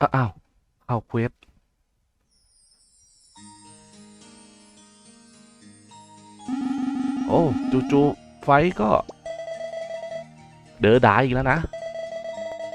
อ้าอ้าวเข้าเควสโอ้จู่ๆไฟก็ เดอดายอีกแล้วนะ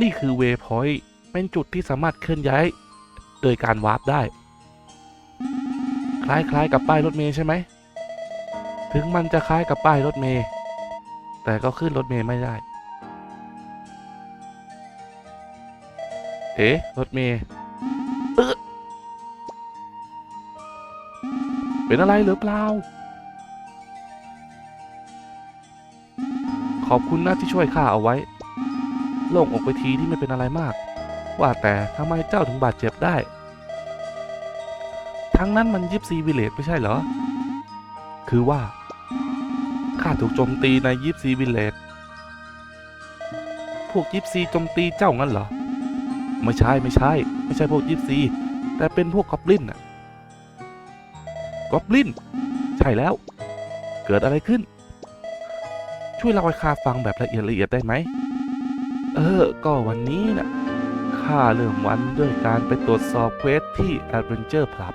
นี่คือเวพอยต์เป็นจุดที่สามารถเคลื่อนย้าย โดยการวาร์ปได้ คล้ายๆกับป้ายรถเมล์ใช่ไหม ถึงมันจะคล้ายกับป้ายรถเมล์แต่ก็ขึ้นรถเมล์ไม่ได้ เอ๊ะรถเมล์เออเป็นอะไรหรือเปล่า ขอบคุณนะที่ช่วยข้าเอาไว้ โล่งอกไปทีที่ไม่เป็นอะไรมาก ว่าแต่ทำไมเจ้าถึงบาดเจ็บได้ ทั้งนั้นมันยิปซีวิเลตไม่ใช่เหรอ คือว่า ข้าถูกโจมตีในยิปซีวิเลตพวกยิปซีโจมตีเจ้างั้นเหรอ ไม่ใช่ไม่ใช่ ไม่ใช่พวกยิปซีแต่เป็นพวกกอบลินน่ะกอบลิน ใช่แล้ว เกิดอะไรขึ้น ช่วยเล่าให้ข้าฟังแบบละเอียดละเอียดได้ไหม เออ ก็วันนี้น่ะข้าเริ่มวันด้วยการไปตรวจสอบเควสที่ Adventure Club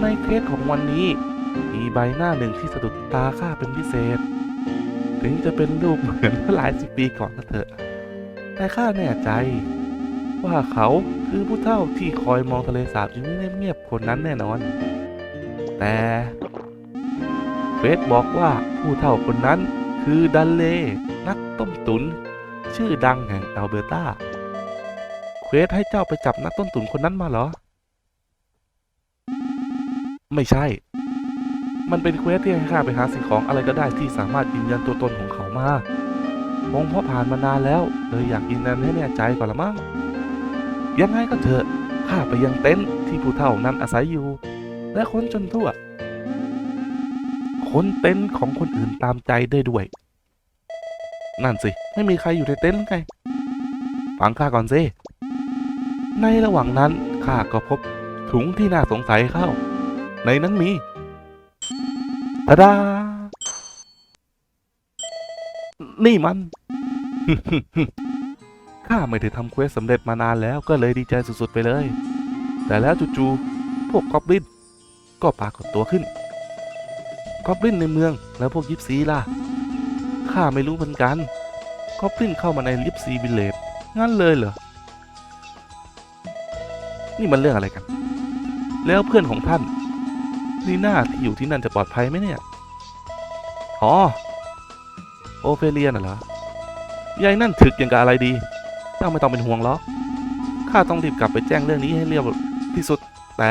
ในเควสของวันนี้ มีใบหน้าหนึ่งที่สะดุดตาข้าเป็นพิเศษ ถึงจะเป็นรูปเหมือนเมื่อหลายสิบปีก่อนก็เถอะ แต่ข้าแน่ใจ ว่าเขาคือผู้เฒ่าที่คอยมองทะเลสาบอยู่เงียบๆคนนั้นแน่นอน แต่เฟสบอกว่าผู้เฒ่าคนนั้นคือดันเล นักต้มตุน ชื่อดังแห่งอัลเบอร์ตาเควสให้เจ้าไปจับนักต้มตุนคนนั้นมาเหรอ ไม่ใช่ มันเป็นเควสที่ให้ข้าไปหาสิ่งของอะไรก็ได้ที่สามารถยืนยันตัวตนของเขามา งเพราะผ่านมานานแล้วเลยอยากยืนยันให้แน่ใจก่อนละมั้งยังไงก็เถอะข้าไปยังเต็นท์ที่ผู้เฒ่านั้นอาศัยอยู่ และค้นจนทั่ว ค้นเต็นท์ของคนอื่นตามใจได้ด้วย นั่นสิ ไม่มีใครอยู่ในเต็นท์ไง ฟังข้าก่อนสิในระหว่างนั้นข้าก็พบถุงที่น่าสงสัยเข้า ในนั้นมีตาดานี่มัน ข้าไม่ได้ทำเควสสำเร็จมานานแล้วก็เลยดีใจสุดๆไปเลย แต่แล้วจู่ๆพวกกอบลินก็ปรากฏตัวขึ้นกอบลินในเมืองแล้วพวกยิปซีล่ะข้าไม่รู้เหมือนกันกอบลินเข้ามาในยิปซีวิลเลจงั้นเลยเหรอ นี่มันเรื่องอะไรกัน แล้วเพื่อนของท่านนีน่าที่อยู่ที่นั่นจะปลอดภัยไหมเนี่ย อ๋อ โอเฟเลียน่ะเหรอ ยายนั่นถึกอย่างกับอะไรดีเจ้าไม่ต้องเป็นห่วงหรอกข้าต้องรีบกลับไปแจ้งเรื่องนี้ให้เรียบที่สุด แต่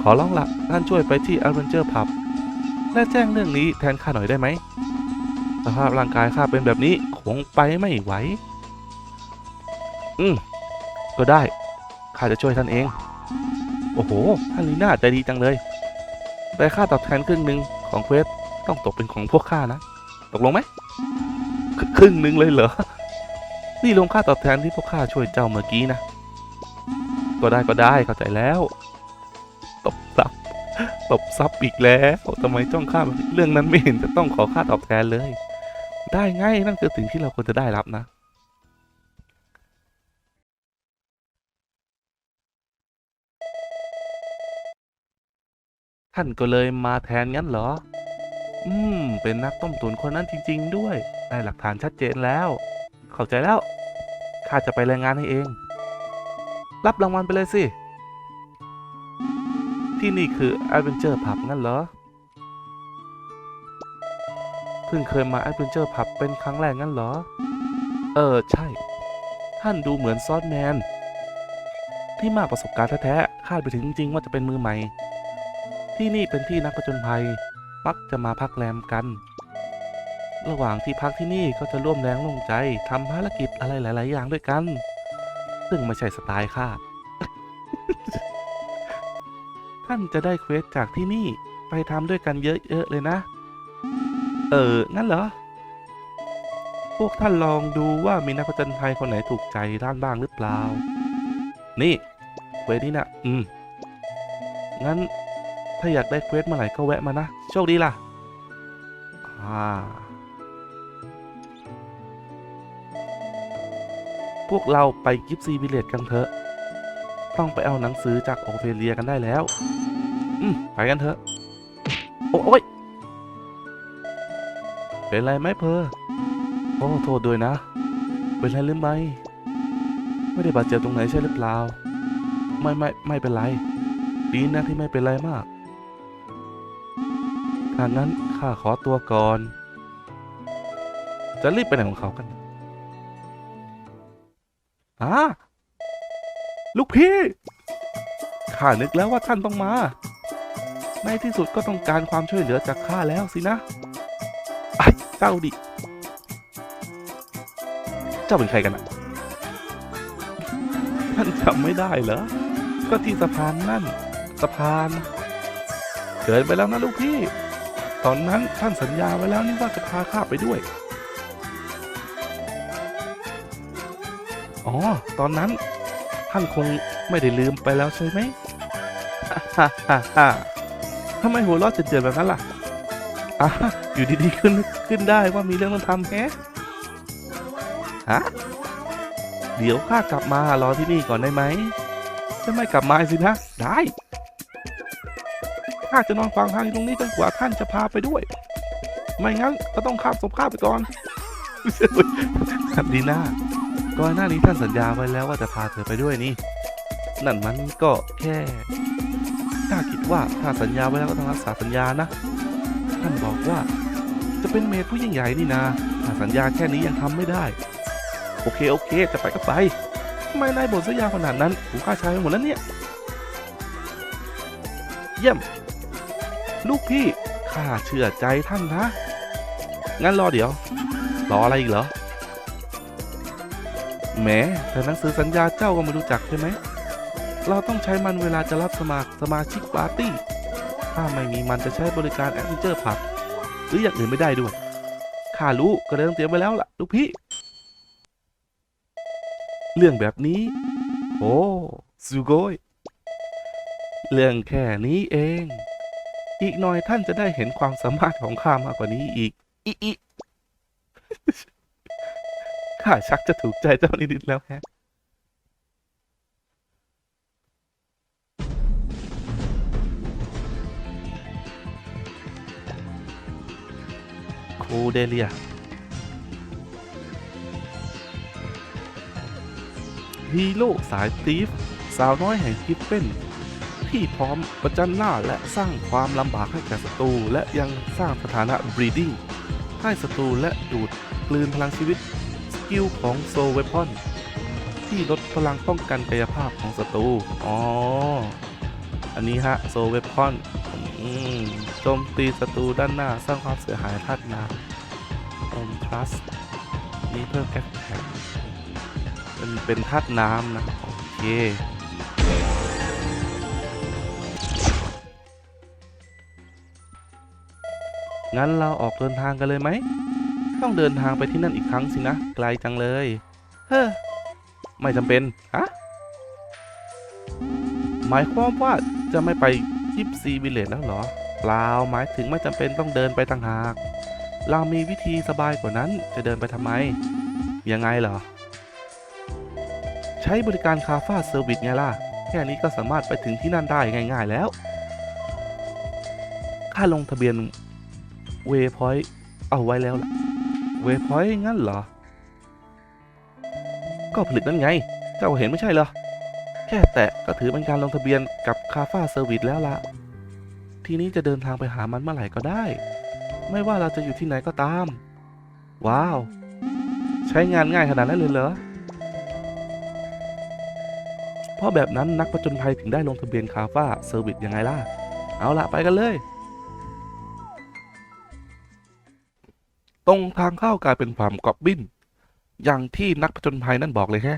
ขอร้องละท่านช่วยไปที่ Adventure Pub และแจ้งเรื่องนี้แทนข้าหน่อยได้ไหมสภาพร่างกายข้าเป็นแบบนี้คงไปไม่ไหว อืม ก็ได้ ข้าจะช่วยท่านเอง โอ้โห ท่านลีน่าใจดีจังเลย แต่ค่าตอบแทนครึ่งหนึ่งของเควสต้องตกเป็นของพวกข้านะ ตกลงไหม ครึ่งหนึ่งเลยเหรอ นี่รวมค่าตอบแทนที่พวกข้าช่วยเจ้าเมื่อกี้นะ ก็ได้ก็ได้เข้าใจแล้ว ตบซับ ตบซับอีกแล้วทำไมจ้องข้าเรื่องนั้นไม่เห็นจะต้องขอค่าตอบแทนเลย ได้ไงนั่นคือสิ่งที่เราควรจะได้รับนะท่านก็เลยมาแทนงั้นเหรอ อืม เป็นนักต้มตุ๋นคนนั้นจริง ๆ ด้วย ได้หลักฐานชัดเจนแล้ว เข้าใจแล้ว ข้าจะไปรายงานให้เอง รับรางวัลไปเลยสิ ที่นี่คือ Adventure Pub งั้นเหรอ เพิ่งเคยมา Adventure Pub เป็นครั้งแรกงั้นเหรอ เออ ใช่ ท่านดูเหมือนซอสแมน ที่มากประสบการณ์แท้ๆ คาดไปถึงจริงๆว่าจะเป็นมือใหม่ ที่นี่เป็นที่นักผจญภัย มักจะมาพักแรมกัน ระหว่างที่พักที่นี่ก็จะร่วมแรงร่วมใจทำภารกิจอะไรหลาย ๆ อย่างด้วยกัน ซึ่งไม่ใช่สไตล์ข้าท่านจะได้เควสจากที่นี่ไปทำด้วยกันเยอะ ๆ เลยนะ เออ งั้นเหรอ พวกท่านลองดูว่ามีนักผจญภัยคนไหนถูกใจท่านบ้างหรือเปล่า นี่เควสนี้นะอืม งั้นถ้าอยากได้เควสเมื่อไหร่ก็แวะมานะ โชคดีล่ะอ่าผู้วกเราไปกิฟซีวิเลตกันเถอะ ต้องไปเอาหนังสือจากโอเฟเลียกันได้แล้ว อืมไปกันเถอะโอโอ้ย เป็นไรไหมเพอโอ้โทษด้วยนะ เป็นไรหรือไม่ไม่ได้บาดเจ็บตรงไหนใช่หรือเปล่า ไม่ไม่ไม่เป็นไร ดีนะที่ไม่เป็นไรมาก ถ้างั้นข้าขอตัวก่อน จะรีบไปไหนของเขากันอ่าลูกพี่ ข้านึกแล้วว่าท่านต้องมา ในที่สุดก็ต้องการความช่วยเหลือจากข้าแล้วสินะไอ้เจ้าดิ เจ้าเป็นใครกันอะท่านจำไม่ได้เหรอ ก็ที่สะพานนั่น สะพาน เกินไปแล้วนะลูกพี่ ตอนนั้นท่านสัญญาไว้แล้วนี่ว่าจะพาข้าไปด้วย อ๋อ ตอนนั้น ท่านคงไม่ได้ลืมไปแล้วใช่ไหมฮ่าฮ่าฮ่าทำไมหัวเราะเจือๆแบบนั้นล่ะอะอยู่ดีๆขึ้นขึ้นได้ว่ามีเรื่องต้องทำแฮะฮะ เดี๋ยวข้ากลับมารอที่นี่ก่อนได้ไหม จะไม่กลับมาสินะ ได้ ข้าจะนอนฟังทางอยู่ตรงนี้จนกว่าท่านจะพาไปด้วย ไม่งั้นก็ต้องข้ามสมข้าไปก่อนดีน่าก่อนหน้านี้ท่านสัญญาไว้แล้วว่าจะพาเธอไปด้วยนี่ นั่นมันก็แค่ข้าคิดว่าถ้าสัญญาไว้แล้วก็ต้องรักษาสัญญานะ ท่านบอกว่า จะเป็นเมดผู้ยิ่งใหญ่นี่นาถ้าสัญญาแค่นี้ยังทำไม่ได้ โอเคโอเค จะไปก็ไป ไม่นายบ่นสัญญาขนาดนั้นผมข้าใช้ไปหมดแล้วเนี่ย เยี่ยม ลูกพี่ข้าเชื่อใจท่านนะ งั้นรอเดี๋ยว รออะไรอีกเหรอแหมแต่หนังสือสัญญาเจ้าก็ไม่รู้จักใช่ไหม เราต้องใช้มันเวลาจะรับสมัครสมาชิกปาร์ตี้ ถ้าไม่มีมันจะใช้บริการแอดเวนเจอร์ผับหรืออย่างอื่นไม่ได้ด้วย ข้ารู้ก็เลยต้องเตรียมไว้แล้วล่ะ ลูกพี่ เรื่องแบบนี้ โอ้ซูโกยเรื่องแค่นี้เอง อีกหน่อยท่านจะได้เห็นความสามารถของข้ามากกว่านี้อีก อีอีข้าชักจะถูกใจเจ้านิดๆแล้วแฮะ ครูเดเลียฮีโร่สายตีฟ สาวน้อยแห่งกิฟเฟน ที่พร้อมประจันหน้าและสร้างความลำบากให้แก่ศัตรูและยังสร้างสถานะ breeding ให้ศัตรูและดูดกลืนพลังชีวิต สกิลของโซเวพอนที่ลดพลังป้องกันกายภาพของศัตรูอ๋อ อันนี้ฮะโซเวพอนโจมตีศัตรูด้านหน้าสร้างความเสียหายธาตุน้ำอมพลัสนี่เพิ่มแอคแท็กเป็นเป็นธาตุน้ำนะ โอเค งั้นเราออกเดินทางกันเลยไหม ต้องเดินทางไปที่นั่นอีกครั้งสินะ ไกลจังเลย เฮ้อ ไม่จำเป็น ฮะ หมายความว่าจะไม่ไปยิปซีวิลเลจแล้วเหรอ เปล่า หมายถึงไม่จำเป็นต้องเดินไปต่างหาก เรามีวิธีสบายกว่านั้น จะเดินไปทำไม ยังไงเหรอ ใช้บริการคาฟ้าเซอร์วิสไงล่ะ แค่นี้ก็สามารถไปถึงที่นั่นได้ง่าย ๆแล้ว ค่าลงทะเบียน เวพอยต์เอาไว้แล้วล่ะเวพอยต์งั้นเหรอ ก็ผลิตนั่นไง เจ้าเห็นไม่ใช่เหรอ แค่แตะก็ถือเป็นการลงทะเบียนกับคาฟ้าเซอร์วิสแล้วล่ะทีนี้จะเดินทางไปหามันเมื่อไหร่ก็ได้ ไม่ว่าเราจะอยู่ที่ไหนก็ตาม ว้าว ใช้งานง่ายขนาดนั้นเลยเหรอเพราะแบบนั้นนักประจนภัยถึงได้ลงทะเบียนคาฟ้าเซอร์วิสยังไงล่ะ เอาละไปกันเลย ตรงทางเข้ากลายเป็นฟาร์มกอบบิน อย่างที่นักผจญภัยนั่นบอกเลยแค่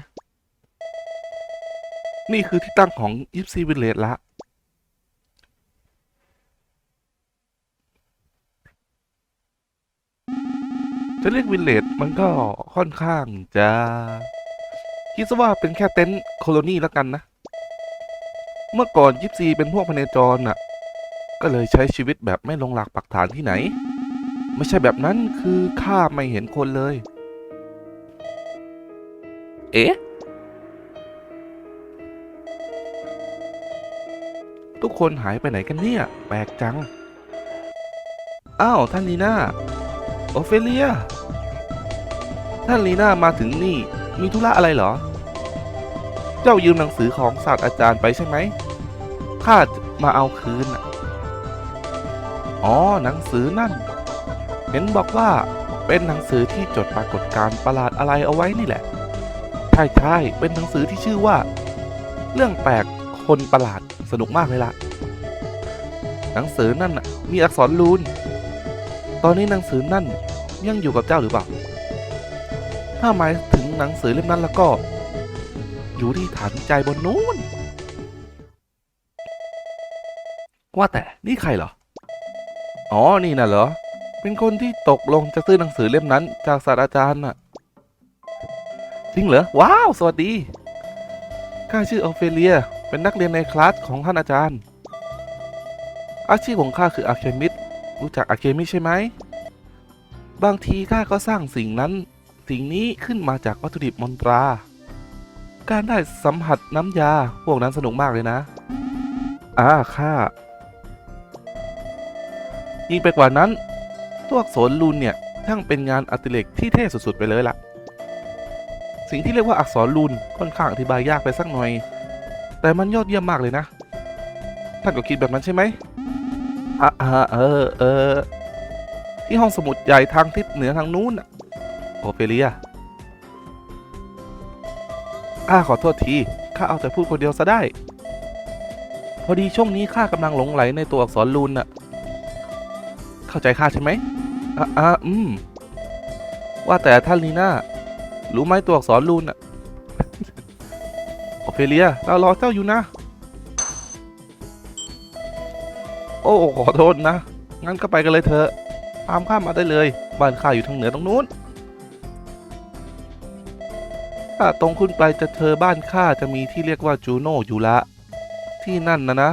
นี่คือที่ตั้งของยิปซีวิลเลจละ จะเรียกวิลเลจมันก็ค่อนข้างจะ คิดซะว่าเป็นแค่เต็นท์โคโลนีแล้วกันนะ เมื่อก่อนยิปซีเป็นพวกพเนจรน่ะ ก็เลยใช้ชีวิตแบบไม่ลงหลักปักฐานที่ไหน ไม่ใช่แบบนั้นคือข้าไม่เห็นคนเลย เอ๊ะ ทุกคนหายไปไหนกันเนี่ย แปลกจัง อ้าว ท่านลีน่า โอเฟเลีย ท่านลีน่ามาถึงนี่ มีธุระอะไรเหรอ เจ้ายืมหนังสือของศาสตราจารย์ไปใช่ไหม ข้ามาเอาคืน อ๋อ หนังสือนั่น เห็นบอกว่าเป็นหนังสือที่จดปรากฏการณ์ประหลาดอะไรเอาไว้นี่แหละ ใช่ใช่เป็นหนังสือที่ชื่อว่า เรื่องแปลกคนประหลาดสนุกมากเลยล่ะ หนังสือนั่นมีอักษรรูน ตอนนี้หนังสือนั่นยังอยู่กับเจ้าหรือเปล่า ถ้าหมายถึงหนังสือเล่มนั้นแล้วก็ อยู่ที่ฐานใจบนนู้น ว่าแต่นี่ใครเหรอ อ๋อ นี่น่ะเหรอ เป็นคนที่ตกลงจะซื้อหนังสือเล่มนั้น จากศาสตราจารย์น่ะ จริงเหรอ ว้าว สวัสดี ข้าชื่อออเฟเลีย เป็นนักเรียนในคลาสของท่านอาจารย์ อาชีพของข้าคืออาเคมิสรู้จักอาเคมิสใช่ไหม บางทีข้าก็สร้างสิ่งนั้น สิ่งนี้ขึ้นมาจากวัตถุดิบมนตรา การได้สัมผัสน้ำยา พวกนั้นสนุกมากเลยนะ อ่าข้ายิ่งไปกว่านั้น ตัวอักษรรูนเนี่ยช่างเป็นงานอติเรกที่เท่สุดๆไปเลยล่ะ สิ่งที่เรียกว่าอักษรรูนค่อนข้างอธิบายยากไปสักหน่อย แต่มันยอดเยี่ยมมากเลยนะ ท่านก็คิดแบบนั้นใช่ไหมอะอ่าเออเออ ที่ห้องสมุดใหญ่ทางทิศเหนือทางนู้นโอเปเลียข้าขอโทษที ข้าเอาแต่พูดคนเดียวซะได้ พอดีช่วงนี้ข้ากำลังหลงไหลในตัวอักษรรูนน่ะ เข้าใจข้าใช่ไหมอะอ่าอืม ว่าแต่ท่านลีน่า รู้ไหมตัวอักษรรูนอะโอเฟเลีย เรารอเจ้าอยู่นะ โอ้ ขอโทษนะ งั้นก็ไปกันเลยเถอะ ตามข้ามาได้เลย บ้านข้าอยู่ทางเหนือตรงนู้น ถ้าตรงขึ้นไปจะเจอบ้านข้าจะมีที่เรียกว่าจูโนอยู่ละ ที่นั่นนะนะ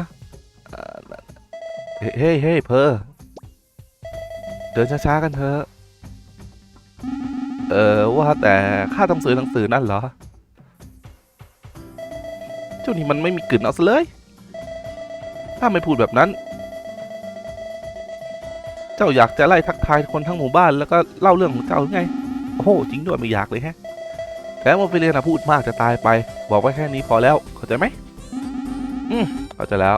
เฮ้เฮ้ยเฮ้ยเพอ เดินช้าๆกันเถอะ เออว่าแต่ค่าต้องซื้อหนังสือนั่นเหรอ เจ้านี่มันไม่มีกลิ่นเอาซะเลย ถ้าไม่พูดแบบนั้น เจ้าอยากจะไล่ทักทายคนทั้งหมู่บ้านแล้วก็เล่าเรื่องของเจ้าไง โอ้โหจริงด้วยไม่อยากเลยแฮะแถมโมฟิเลียนะพูดมากจะตายไป บอกไว้แค่นี้พอแล้ว เข้าใจไหม อืมเข้าใจแล้ว